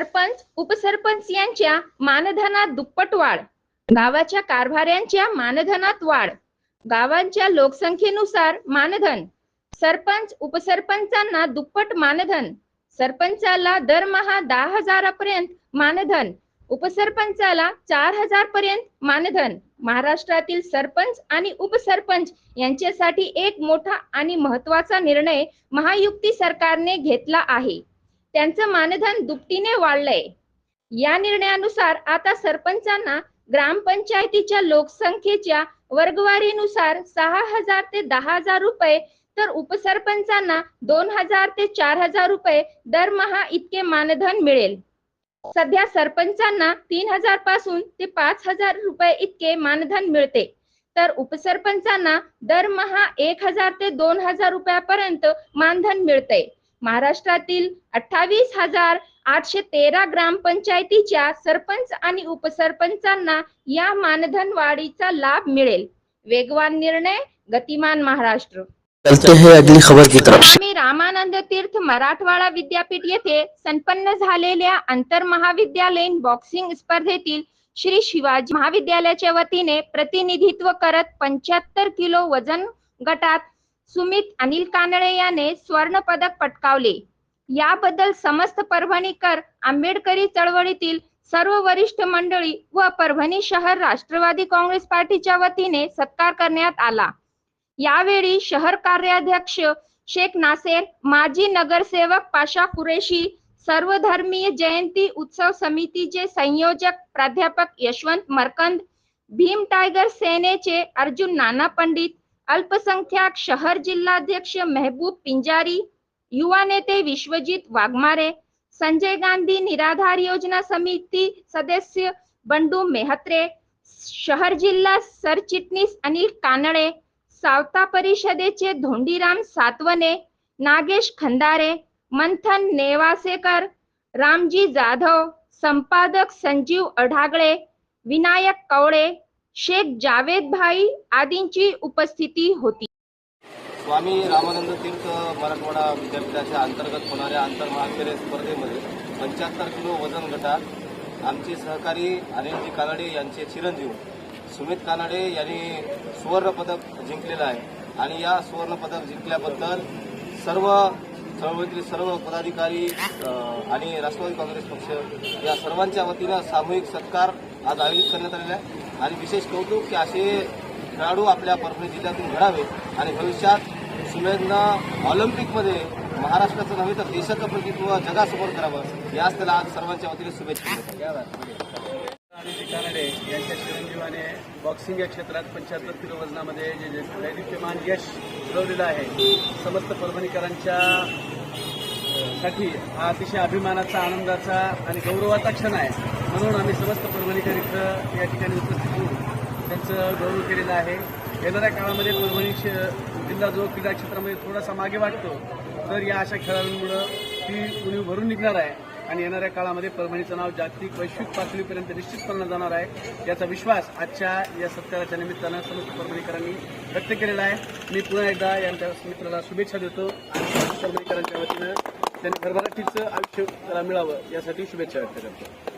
सरपंच उपसरपंच यांच्या मानधनात दुप्पट वाढ. गावाच्या कारभाऱ्यांच्या मानधनात वाढ. गावांच्या लोकसंख्येनुसार मानधन. सरपंच उपसरपंचांना दुप्पट मानधन. सरपंचाला दरमहा दहा हजारापर्यंत मानधन. उपसरपंचाला चार हजार पर्यंत मानधन. महाराष्ट्रातील सरपंच आणि उपसरपंच यांच्यासाठी एक मोठा आणि महत्त्वाचा निर्णय महायुक्ती सरकारने घेतला आहे. त्यांचं मानधन दुपटीने वाढलंय. या निर्णयानुसार आता सरपंचांना ग्रामपंचायतीच्या लोकसंख्येच्या वर्गवारीनुसार सहा हजार ते दहा हजार रुपये तर उपसरपंचांना दोन हजार ते चार हजार रुपये दरमहा इतके मानधन मिळेल. सध्या सरपंचांना तीन हजारपासून ते पाच हजार रुपये इतके मानधन मिळते. तर उपसरपंचांना दरमहा एक हजार ते दोन हजार रुपयापर्यंत मानधन मिळते महाराष्ट्रातील अठ्ठावीस हजार आठशे तेरा ग्रामपंचायतीच्या सरपंच आणि उपसरपंचांना या मानधन वाढीचा लाभ मिळेल. वेगवान निर्णय गतिमान महाराष्ट्र. चलते हैं अगली खबर की तरफ से आम्ही रामानंद तीर्थ मराठवाडा विद्यापीठ येथे संपन्न झालेल्या आंतर महाविद्यालयीन बॉक्सिंग स्पर्धेतील श्री शिवाजी महाविद्यालयाच्या वतीने प्रतिनिधित्व करत पंच्याहत्तर किलो वजन गटात सुमित अनिल कानडे याने स्वर्ण पदक पटकावले. याबद्दल समस्त परभणीकर आंबेडकरी चळवळीतील सर्व वरिष्ठ मंडळी व परभणी शहर राष्ट्रवादी काँग्रेस पार्टीच्या वतीने सत्कार करण्यात आला. यावेळी शहर कार्याध्यक्ष शेख नासेर माजी नगरसेवक पाशा कुरेशी सर्वधर्मीय जयंती उत्सव समितीचे संयोजक प्राध्यापक यशवंत मरकंद भीम टायगर सेनेचे अर्जुन नाना पंडित अल्पसंख्याक शहर जिल्हाध्यक्ष मेहबूब पिंजारी युवा नेते विश्वजित वाघमारे संजय गांधी निराधार योजना समिती सदस्य बंडू मेहत्रे शहर जिल्हा सरचिटणीस अनिल कानडे सावता परिषदेचे धोंडीराम सातवने नागेश खंदारे मंथन नेवासेकर रामजी जाधव संपादक संजीव अढागळे विनायक कवळे शेख जावेद भाई आदींची उपस्थिती होती. स्वामी रामानंद तीर्थ मराठवाडा विद्यापीठाच्या अंतर्गत होणाऱ्या आंतरमहाविद्यालय स्पर्धेमध्ये पंच्याहत्तर किलो वजन गटात आमचे सहकारी अनिलजी कानडे यांचे चिरंजीव सुमित कानडे यांनी सुवर्णपदक जिंकलेलं आहे. आणि या सुवर्णपदक जिंकल्याबद्दल सर्व चळवळीतील सर्व पदाधिकारी आणि राष्ट्रवादी काँग्रेस पक्ष या सर्वांच्या वतीनं सामूहिक सत्कार आज आयोजित करण्यात आलेला आहे. आणि विशेष कौतुक की असे खेळाडू आपल्या परभणी जिल्ह्यातून घडावे आणि भविष्यात सुमेधनं ऑलिम्पिकमध्ये महाराष्ट्राचं नव्हे तर देशाचं प्रतित्व जगासमोर करावं याच त्याला आज सर्वांच्या वतीने शुभेच्छा अनिल कानडे यांच्या चिरंजीवाने बॉक्सिंग या क्षेत्रात पंच्याहत्तर किलो वजनामध्ये जे जे यश मिळवलेलं आहे समस्त परभणीकरांच्या साठी हा अतिशय अभिमानाचा आनंदाचा आणि गौरवाचा क्षण आहे. म्हणून आम्ही समस्त परभणीकर इथं या ठिकाणी उपस्थित होऊन त्यांचं गौरव केलेलं आहे. येणाऱ्या काळामध्ये परभणी जिल्हा जो क्रीडा क्षेत्रामध्ये थोडासा मागे वाटतो तर या अशा खेळाडूंमुळं ती उणीव भरून निघणार आहे. आणि येणाऱ्या काळामध्ये परभणीचं नाव जागतिक वैश्विक पातळीपर्यंत निश्चितपणे जाणार आहे. याचा विश्वास आजच्या या सत्काराच्या निमित्तानं समस्त परभणीकरांनी व्यक्त केलेला आहे. मी पुन्हा एकदा यांच्या मित्राला शुभेच्छा देतो आणि परभणीकरांच्या वतीनं त्यांनी भरभराटीचं आयुष्य त्याला मिळावं यासाठी शुभेच्छा व्यक्त करतो.